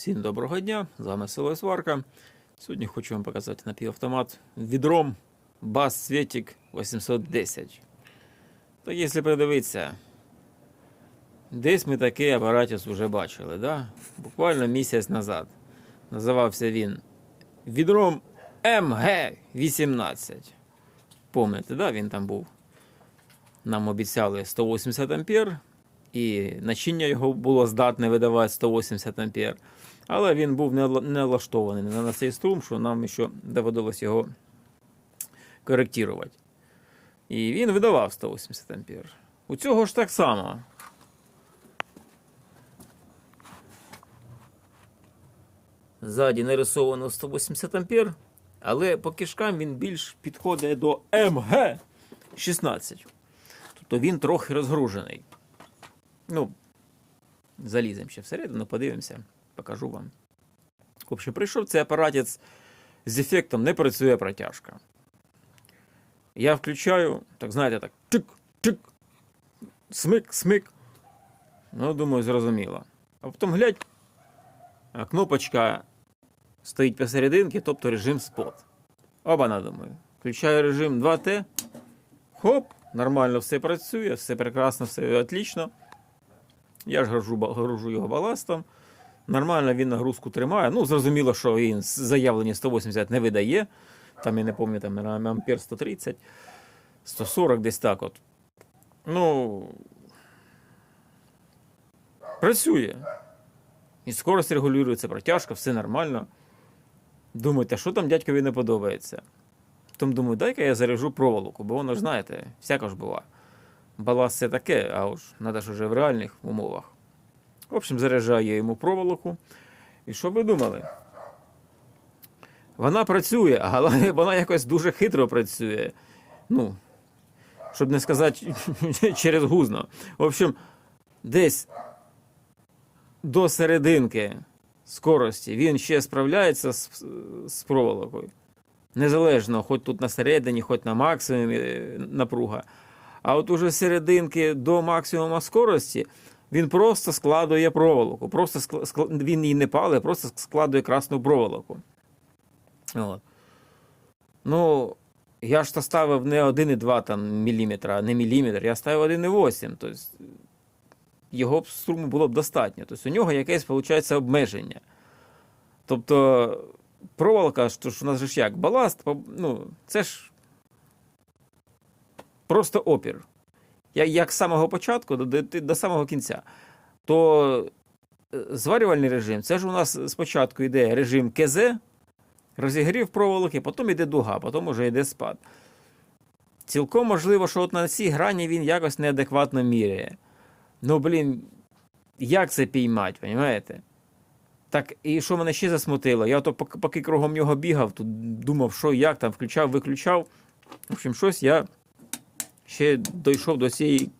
Всім доброго дня, з вами Село Сварка. Сьогодні хочу вам показати напівавтомат відром Бас Светик 810. Так якщо придивитися, десь ми такий апаратець вже бачили, да? буквально місяць назад. Називався він відром МГ-18. Помните, да? він там був. Нам обіцяли 180 ампер, і начиння його було здатне видавати 180 ампер. Але він був не ла- не на цей струм, що нам ще доводилось його коректувати. І він видавав 180 ампер. У цього ж так само. Ззаді нарисовано 180 ампер, але по кишкам він більш підходить до МГ-16. Тобто він трохи розгружений. Ну, заліземо ще всередину, подивимося, покажу вам. В общем, прийшов цей апаратець з ефектом, не працює протяжка. Я включаю, так знаєте, так чик, чик, смик, смик. Ну, думаю, зрозуміло. А потім глядь, кнопочка стоїть посерединки, тобто режим спот. Оба думаю. Включаю режим 2Т. Хоп, нормально все працює, все прекрасно, все отлично. Я ж гружу, ба- гружу його баластом. Нормально він нагрузку тримає. Ну, зрозуміло, що він заявлені 180 не видає. Там я не пам'ятаю, там ампер 130, 140 десь так от. Ну. Працює. І скорость регулюється, протяжка, все нормально. Думаєте, що там дядькові не подобається? Тому думаю, дай-ка я заряжу проволоку, бо воно ж знаєте, всяко ж бува. Баласт це таке, а уж треба ж уже в реальних умовах. В общем, заряджаю я йому проволоку. І що ви думали? Вона працює, але вона якось дуже хитро працює. Ну, щоб не сказати через гузно. В общем, десь до серединки скорості він ще справляється з, з проволокою. Незалежно, хоч тут на середині, хоч на максимумі е, напруга. А от уже з серединки до максимуму скорості він просто складує проволоку. Просто скла- він її не палить, просто складує красну проволоку. От. Ну, я ж то ставив не 1,2 там, міліметра, не міліметр, я ставив 1,8. Тобто його струму було б достатньо. Тобто у нього якесь виходить обмеження. Тобто проволока, що ж у нас ж як, баласт, ну, це ж просто опір. Як з самого початку до, до, до самого кінця. То е, зварювальний режим, це ж у нас спочатку йде режим КЗ, розігрів проволоки, потім йде дуга, потім вже йде спад. Цілком можливо, що от на цій грані він якось неадекватно міряє. Ну, блін, як це піймати, розумієте? Так, і що мене ще засмутило? Я то поки кругом нього бігав, тут думав, що як там, включав, виключав. В общем, щось я ще дійшов до цієї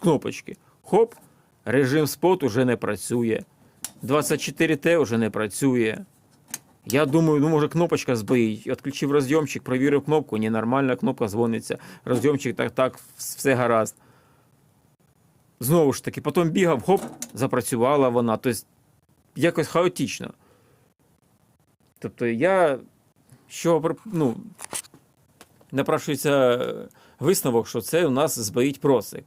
кнопочки. Хоп, режим спот уже не працює. 24Т вже не працює. Я думаю, ну може кнопочка збоїть. Відключив розйомчик, провірив кнопку, ні, нормальна кнопка дзвониться. Розйомчик так, так, все гаразд. Знову ж таки, потім бігав, хоп, запрацювала вона. Тобто якось хаотично. Тобто я що ну, напрашується висновок, що це у нас збоїть просик.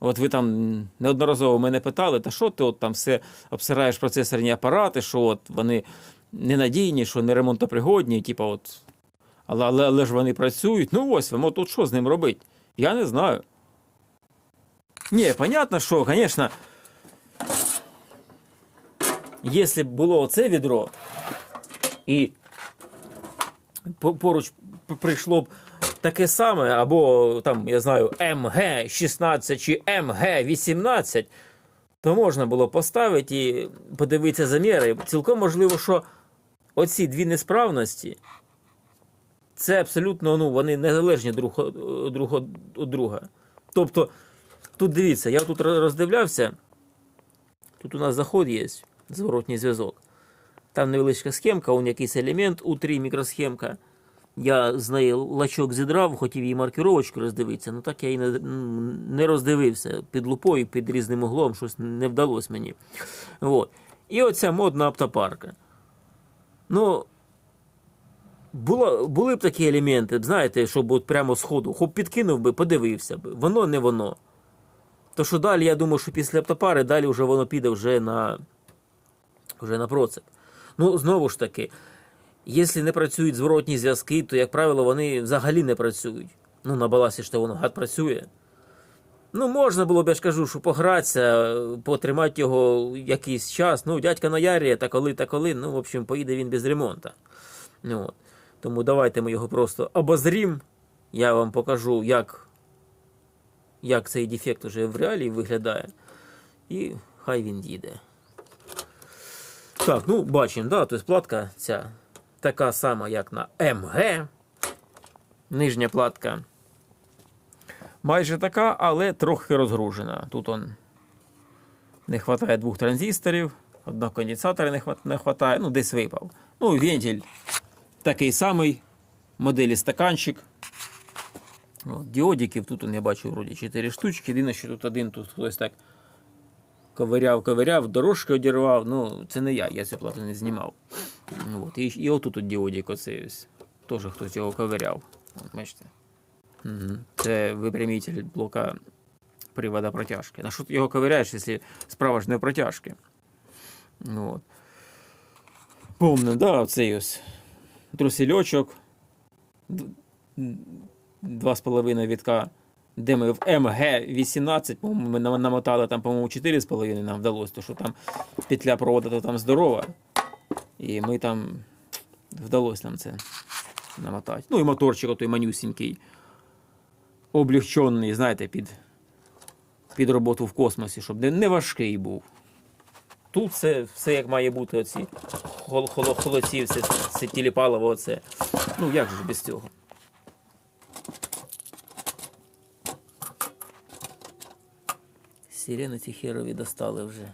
От ви там неодноразово мене питали, та що ти от там все обсираєш процесорні апарати, що от вони ненадійні, що не ремонтопригодні, типу от. Але, але, але ж вони працюють. Ну ось вам, тут що з ним робити? Я не знаю. Ні, понятно, що, звісно, якщо б було оце відро, і поруч прийшло б таке саме, або там, я знаю, МГ-16 чи МГ-18, то можна було поставити і подивитися заміри. Цілком можливо, що оці дві несправності це абсолютно ну, вони незалежні друг, од друга. Тобто, тут дивіться, я тут роздивлявся, тут у нас заход є, зворотній зв'язок. Там невеличка схемка, он якийсь елемент, У3 мікросхемка. Я з неї лачок зідрав, хотів її маркіровочку роздивитися, ну так я і не, роздивився під лупою, під різним углом, щось не вдалося мені. От. І оця модна автопарка. Ну, було, були б такі елементи, знаєте, щоб от прямо з ходу, хоп підкинув би, подивився би. Воно не воно. То що далі, я думаю, що після автопари далі вже воно піде вже на, вже на процеп. Ну, знову ж таки, якщо не працюють зворотні зв'язки, то, як правило, вони взагалі не працюють. Ну, на баласі ж то воно гад працює. Ну, можна було б, я ж кажу, що погратися, потримати його якийсь час. Ну, дядька наярює, та коли, та коли. Ну, в общем, поїде він без ремонту. Ну, от. Тому давайте ми його просто обозрім. Я вам покажу, як, як цей дефект уже в реалії виглядає. І хай він їде. Так, ну бачимо, да, тобто платка ця така сама, як на МГ. Нижня платка. Майже така, але трохи розгружена. Тут он не вистачає двох транзисторів, одного конденсатора не вистачає, ну десь випав. Ну, вентиль такий самий, моделі стаканчик. Діодиків тут я бачу вроді 4 штучки. Єдине, що тут один, тут хтось так ковиряв, ковиряв, дорожки одірвав. Ну, це не я, я цю плату не знімав. От, і, і отут от діодик оцей. Теж хтось його ковиряв. От, бачите. Угу. Це випрямитель блока привода протяжки. На що ти його ковиряєш, якщо справа ж не протяжки? Ну, от. Помню, да, оцей ось трусільочок. д- м, Два з половиною вітка, де ми в МГ-18, по-моєму, ми намотали там, по-моєму, 4,5 нам вдалося, то що там петля провода то там здорова. І ми там вдалося нам це намотати. Ну і моторчик отой манюсінький облегчений, знаєте, під, під роботу в космосі, щоб не, важкий був. Тут все, все як має бути, оці хол, холо, холодці, все, все тіліпалово, оце. Ну як же без цього? Сирени ці херові достали вже.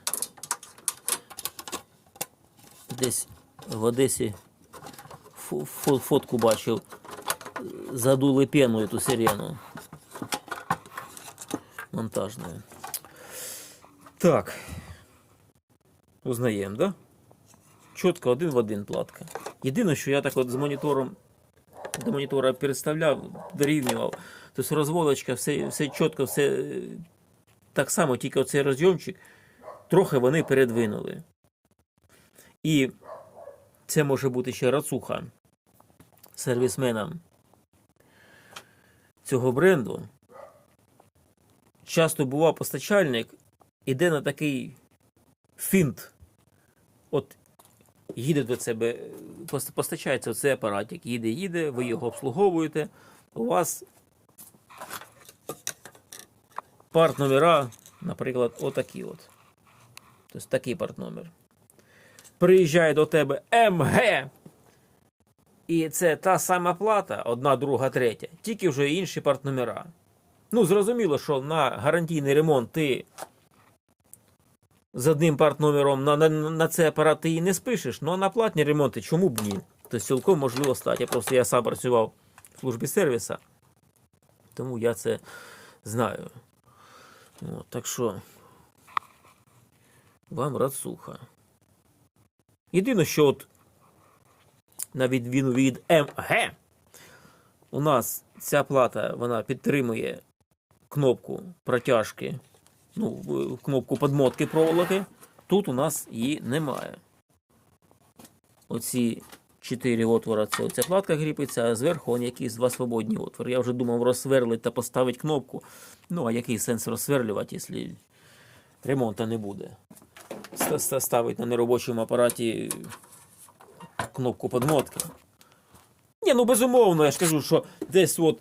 Десь в Одесі фо- фо- фотку бачив. Задули пеною ту сирену. Монтажною. Так. Узнаємо, да? Чітко один в один платка. Єдине, що я так от з монітором до монітора переставляв, дорівнював. Тобто розводочка, все, все чітко, все так само, тільки оцей розйомчик, трохи вони передвинули. І це може бути ще рацуха сервісменам цього бренду. Часто бува постачальник іде на такий фінт. От їде до себе, постачається цей апаратик, їде, їде, ви його обслуговуєте. У вас парт номера, наприклад, отакі от. Тобто такий парт номер. Приїжджає до тебе МГ. І це та сама плата, одна, друга, третя, тільки вже інші парт номера. Ну, зрозуміло, що на гарантійний ремонт ти з одним партномером на, на, на цей апарат ти її не спишеш, ну а на платні ремонти чому б ні? Тобто цілком можливо стати. Просто я сам працював в службі сервіса, тому я це знаю. От, так що вам рацуха. Єдине, що от на відміну від МГ, у нас ця плата вона підтримує кнопку протяжки ну, кнопку подмотки проволоки. Тут у нас її немає. Оці чотири отвора це оця платка кріпиться, а зверху он якісь два свободні отвори. Я вже думав розсверлити та поставити кнопку. Ну, а який сенс розсверлювати, якщо ремонту не буде? Ста- ста- Ставити на неробочому апараті кнопку подмотки. Ні, ну безумовно, я ж кажу, що десь от,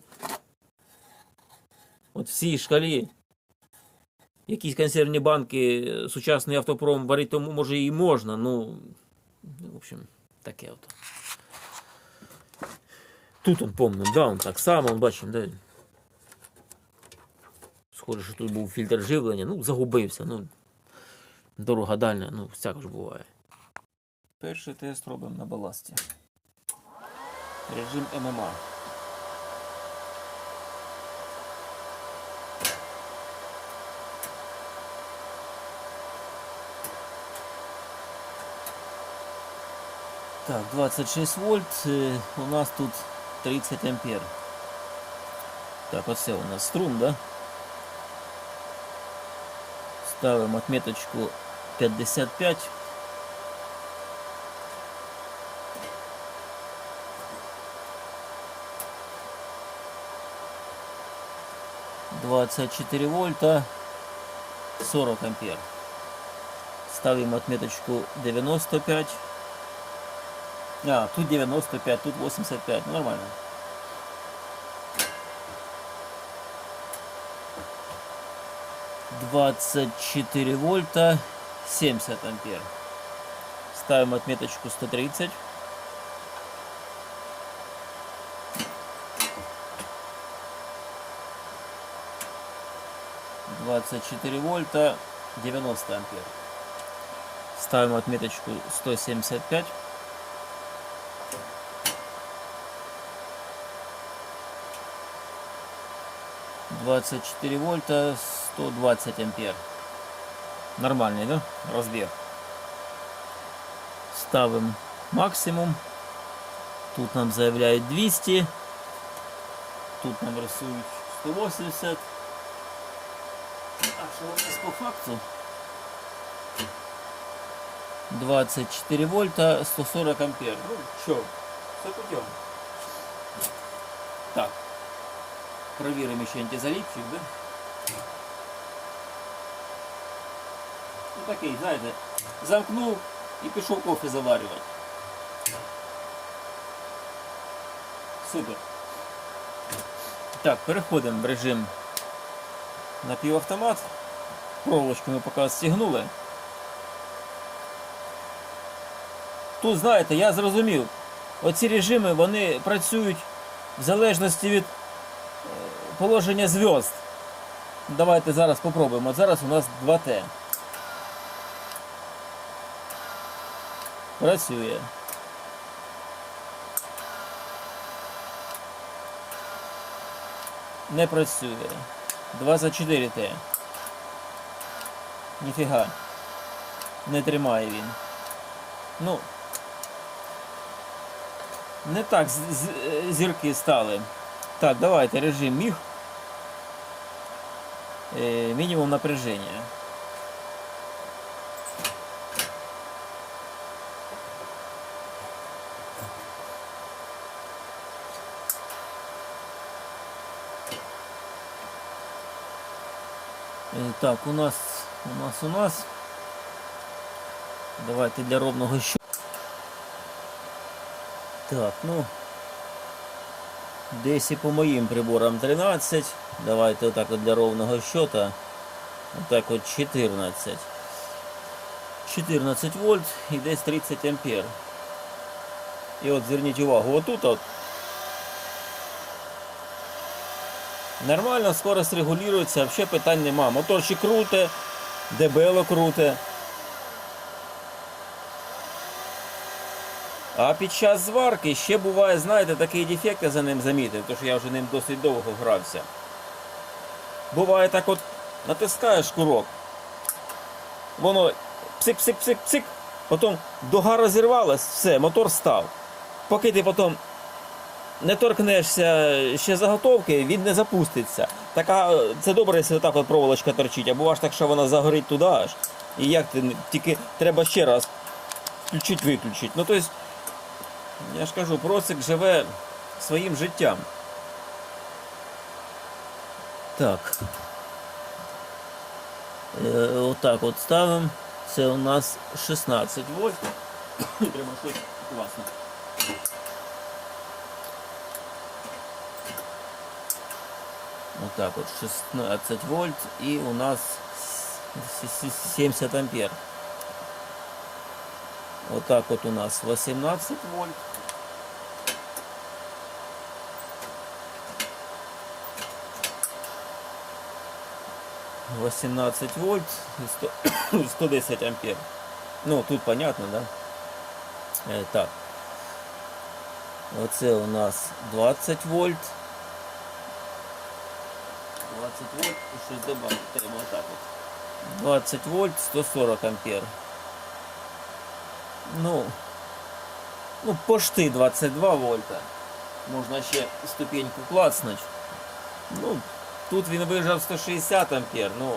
от в цій шкалі якісь консервні банки, е, сучасний автопром варити, може і можна, ну, в общем, таке от. Тут он помним, да, он так само, он бачимо, да. Схоже, що тут був фільтр живлення, ну, загубився, ну, дорога дальня, ну, всяко ж буває. Перший тест робимо на баласті. Режим ММА. Так, 26 вольт, е, у нас тут 30 ампер. Так, оце у нас струм, да? Ставимо отметочку 55. Двадцать четыре вольта, 40 ампер. Ставим отметочку 95. А, тут 95, тут 85. Ну, нормально. Двадцать четыре вольта, 70 ампер. Ставим отметочку 130. Двадцать четыре вольта, 90 ампер. Ставим отметочку 175. Двадцать четыре вольта, 120 ампер. Нормальный, да? Разбег. Ставим максимум. Тут нам заявляют 200. Тут нам рисуют 180. А что у нас по факту? 24 вольта, 140 ампер. Ну, что, все путем. Так. Проверим еще антизалипчик, да? Ну такий, знаєте, замкнув і пішов кофе заварювати. Супер. Так, переходимо в режим напівавтомат. Проволочку ми поки стягнули. Тут, знаєте, я зрозумів, оці режими вони працюють в залежності від положення зв'язд. Давайте зараз попробуємо. Зараз у нас 2Т. Працює. Не працює. 24Т. Ніфіга. Не тримає він. Ну. Не так е, зірки стали. Так, давайте режим міг. Е, мінімум напряження. Е, Так, у нас, у нас, у нас. Давайте для ровного щу. Так, ну. Десь і по моїм приборам 13. Давайте отак от для ровного счета. Отак от 14. 14 вольт і десь 30 ампер. І от зверніть увагу, отут от. Нормально скорость регулюється, взагалі питань нема. Моторчик круте, дебело круте. А під час зварки ще буває, знаєте, такий дефект я за ним замітив, тому що я вже ним досить довго грався. Буває так от натискаєш курок, воно псик-псик-псик-псик, потім дуга розірвалась, все, мотор став. Поки ти потім не торкнешся ще заготовки, він не запуститься. Така, е, це добре, якщо так от проволочка торчить, а буває так, що вона загорить туди аж. І як ти, тільки треба ще раз включить-виключить. Ну, тобто, я ж кажу, просик живе своїм життям. Так. Е, отак от ставимо. Це у нас 16 вольт. Треба щось класно. Отак от 16 вольт і у нас с- с- 70 ампер. Отак от у нас 18 вольт. Восемнадцать вольт и сто- 110 ампер. Ну, тут понятно, да? Е, так. Оце у нас 20 вольт. 20 вольт щось добавити треба отак от. 20 вольт, 140 ампер. Ну, Ну, пошти 22 вольта. Можна ще ступеньку клацнути. Ну, тут він вижав 160 ампер, ну.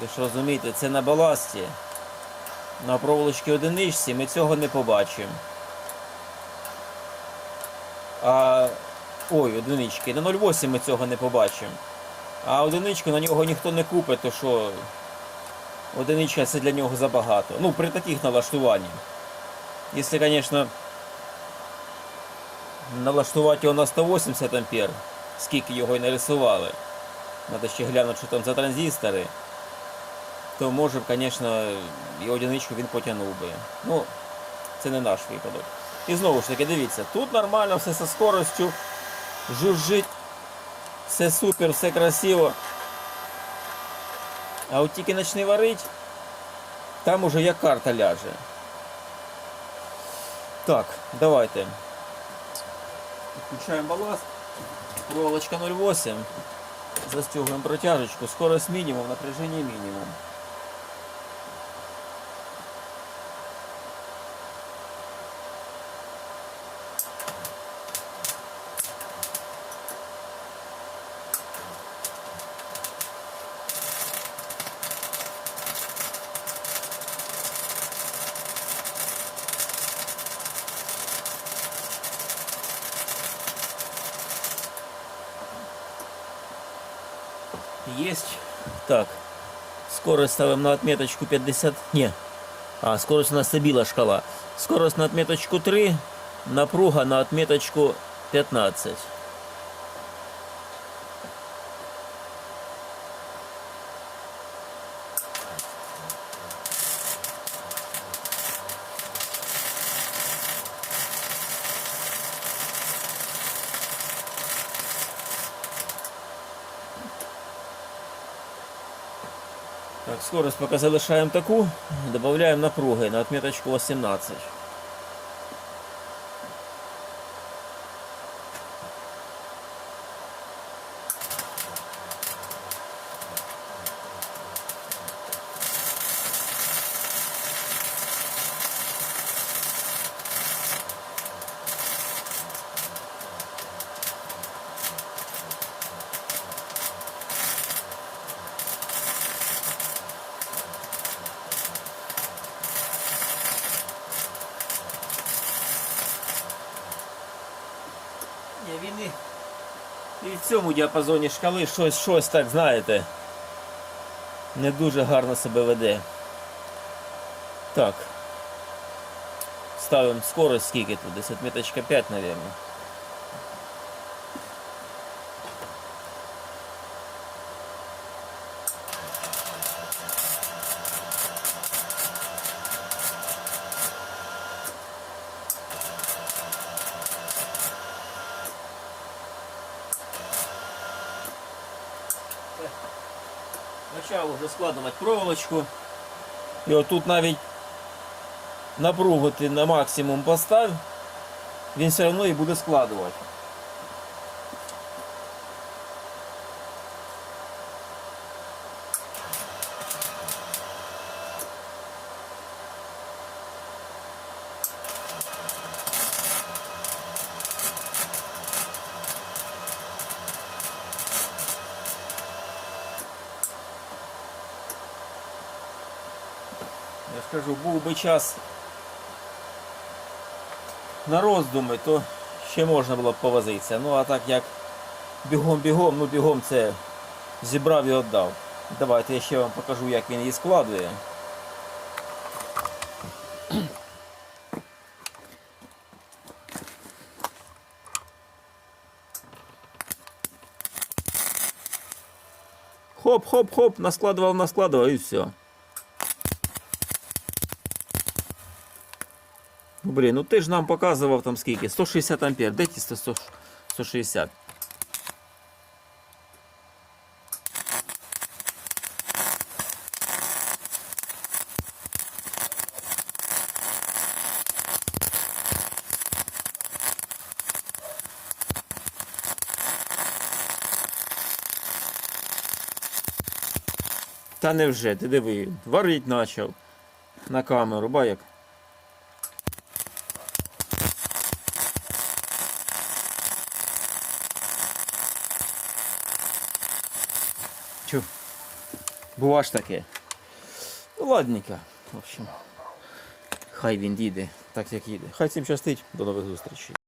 Ви ж розумієте, це на баласті. На проволочці одиничці ми цього не побачимо. А. Ой, одинички. На 0,8 ми цього не побачимо. А одиничку на нього ніхто не купить, то що одиничка це для нього забагато. Ну, при таких налаштуваннях. Якщо, звісно, налаштувати його на 180 ампер, скільки його і нарисували. Треба ще глянути, що там за транзистори. То може б, звісно, і одиничку він потягнув би. Ну, це не наш випадок. І знову ж таки, дивіться, тут нормально все зі скоростю, жужжить, все супер, все красиво. А от тільки почне варить, там уже як карта ляже. Так, давайте. Включаємо баласт. Проволочка 0,8. Застегиваем протяжечку. Скорость минимум, напряжение минимум. Есть. Так. Скорость ставим на отметочку 50. Не. А, скорость у нас стабила шкала. Скорость на отметочку 3. Напруга на отметочку 15. Так, скорость пока залишаємо таку, додаємо напруги на отметочку 18. Ні, він і, в цьому діапазоні шкали щось, щось так, знаєте, не дуже гарно себе веде. Так. Ставимо скорость скільки тут? Десь отметочка 5, мабуть. Почав вже складувати проволочку. І отут навіть напругу ти на максимум постав, він все одно і буде складувати. Я ж кажу, був би час на роздуми, то ще можна було б повозитися. Ну а так як бігом-бігом, ну бігом це зібрав і віддав. Давайте я ще вам покажу, як він її складує. Хоп-хоп-хоп, наскладував, наскладував і все. Блін, ну ти ж нам показував там скільки? 160 ампер. Де ті 160? Та невже, ти диви, варить почав на камеру, баяк. Бува ж таке. Ну, ладненько. В общем. Хай він їде, так як їде. Хай цим щастить. До нових зустрічей.